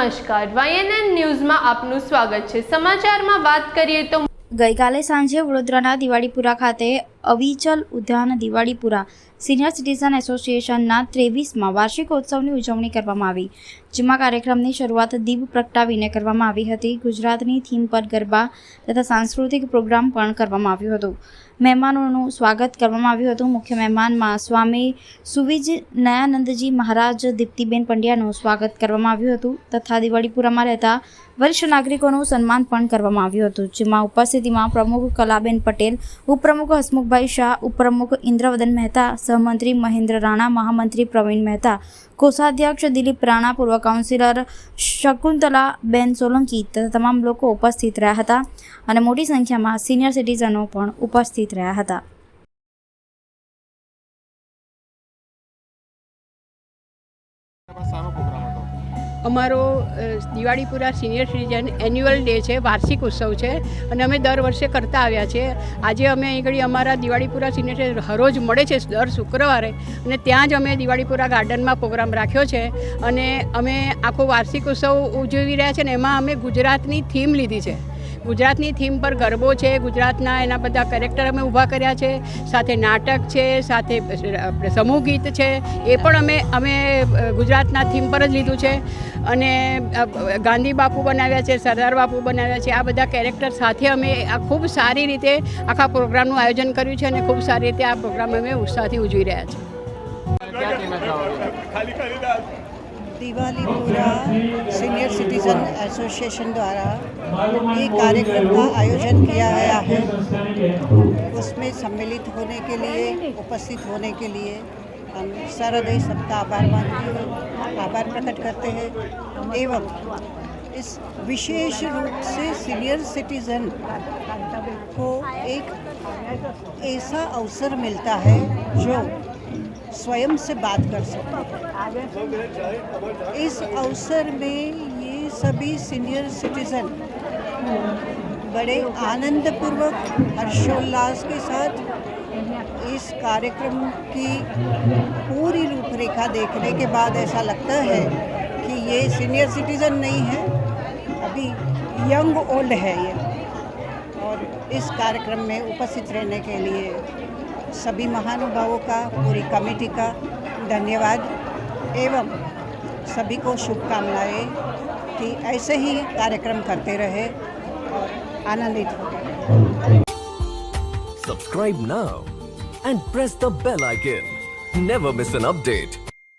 નમસ્કાર. વાયએનએન ન્યૂઝમાં આપનું સ્વાગત છે. સમાચારમાં વાત કરીએ તો ગઈકાલે સાંજે વડોદરાના દિવાળીપુરા ખાતે અવિચલ ઉદ્યાન દિવાળીપુરા સિનિયર સિટીઝન એસોસિએશનના ત્રેવીસમાં વાર્ષિકોત્સવની ઉજવણી કરવામાં આવી, જેમાં કાર્યક્રમની શરૂઆત દીપ પ્રગટાવીને કરવામાં આવી હતી. ગુજરાતની થીમ પર ગરબા તથા સાંસ્કૃતિક પ્રોગ્રામ પણ કરવામાં આવ્યું હતું. મહેમાનોનું સ્વાગત કરવામાં આવ્યું હતું. મુખ્ય મહેમાનમાં સ્વામી સુવિજ નયાનંદજી મહારાજ, દીપ્તિબેન પંડ્યાનું સ્વાગત કરવામાં આવ્યું હતું તથા દિવાળીપુરામાં રહેતા વરિષ્ઠ નાગરિકોનું સન્માન પણ કરવામાં આવ્યું હતું, જેમાં ઉપસ્થિતિમાં પ્રમુખ કલાબેન પટેલ, ઉપપ્રમુખ હસમુખભાઈ શાહ, ઉપપ્રમુખ ઇન્દ્રવદન મહેતા, સહમંત્રી મહેન્દ્ર રાણા, મહામંત્રી પ્રવીણ મહેતા, કોષાધ્યક્ષ દિલીપ રાણા, પૂર્વ કાઉન્સિલર શકુંતલા બેન સોલંકી તથા તમામ લોકો ઉપસ્થિત રહ્યા હતા અને મોટી સંખ્યામાં સિનિયર સિટીઝનો પણ ઉપસ્થિત રહ્યા હતા. અમારો Diwalipura senior citizen annual day છે, વાર્ષિક ઉત્સવ છે, અને અમે દર વર્ષે કરતા આવ્યા છીએ. આજે અમે અહીં ઘડી અમારા દિવાળીપુરા સિનિયર સિટીઝન હરોજ મળે છે દર શુક્રવારે, અને ત્યાં જ અમે દિવાળીપુરા ગાર્ડનમાં પ્રોગ્રામ રાખ્યો છે, અને અમે આખો વાર્ષિક ઉત્સવ ઉજવી રહ્યા છે, ને એમાં અમે ગુજરાતની થીમ લીધી છે. ગુજરાતની થીમ પર ગરબો છે, ગુજરાતના એના બધા કેરેક્ટર અમે ઊભા કર્યા છે, સાથે નાટક છે, સાથે સમૂહ ગીત છે, એ પણ અમે અમે ગુજરાતના થીમ પર જ લીધું છે. અને ગાંધી બાપુ બનાવ્યા છે, સરદાર બાપુ બનાવ્યા છે, આ બધા કેરેક્ટર સાથે અમે આ ખૂબ સારી રીતે આખા પ્રોગ્રામનું આયોજન કર્યું છે અને ખૂબ સારી રીતે આ પ્રોગ્રામ અમે ઉત્સાહથી ઉજવી રહ્યા છીએ दिवालीपुरा सीनियर सिटीजन एसोसिएशन द्वारा एक कार्यक्रम का आयोजन किया गया है। उसमें सम्मिलित होने के लिए, उपस्थित होने के लिए हम सरहृदय सबका आभार मानते हैं, आभार प्रकट करते हैं एवं इस विशेष रूप से सीनियर सिटीजन को एक ऐसा अवसर मिलता है जो स्वयं से बात कर सकते इस अवसर में ये सभी सीनियर सिटीजन बड़े आनंदपूर्वक, हर्षोल्लास के साथ इस कार्यक्रम की पूरी रूपरेखा देखने के बाद ऐसा लगता है कि ये सीनियर सिटीजन नहीं है, अभी यंग ओल्ड है ये। और इस कार्यक्रम में उपस्थित रहने के लिए सभी महानुभावों का, पूरी कमेटी का धन्यवाद एवं सभी को शुभकामनाएँ कि ऐसे ही कार्यक्रम करते रहे और आनंदित हो subscribe now and press the bell icon never miss an update.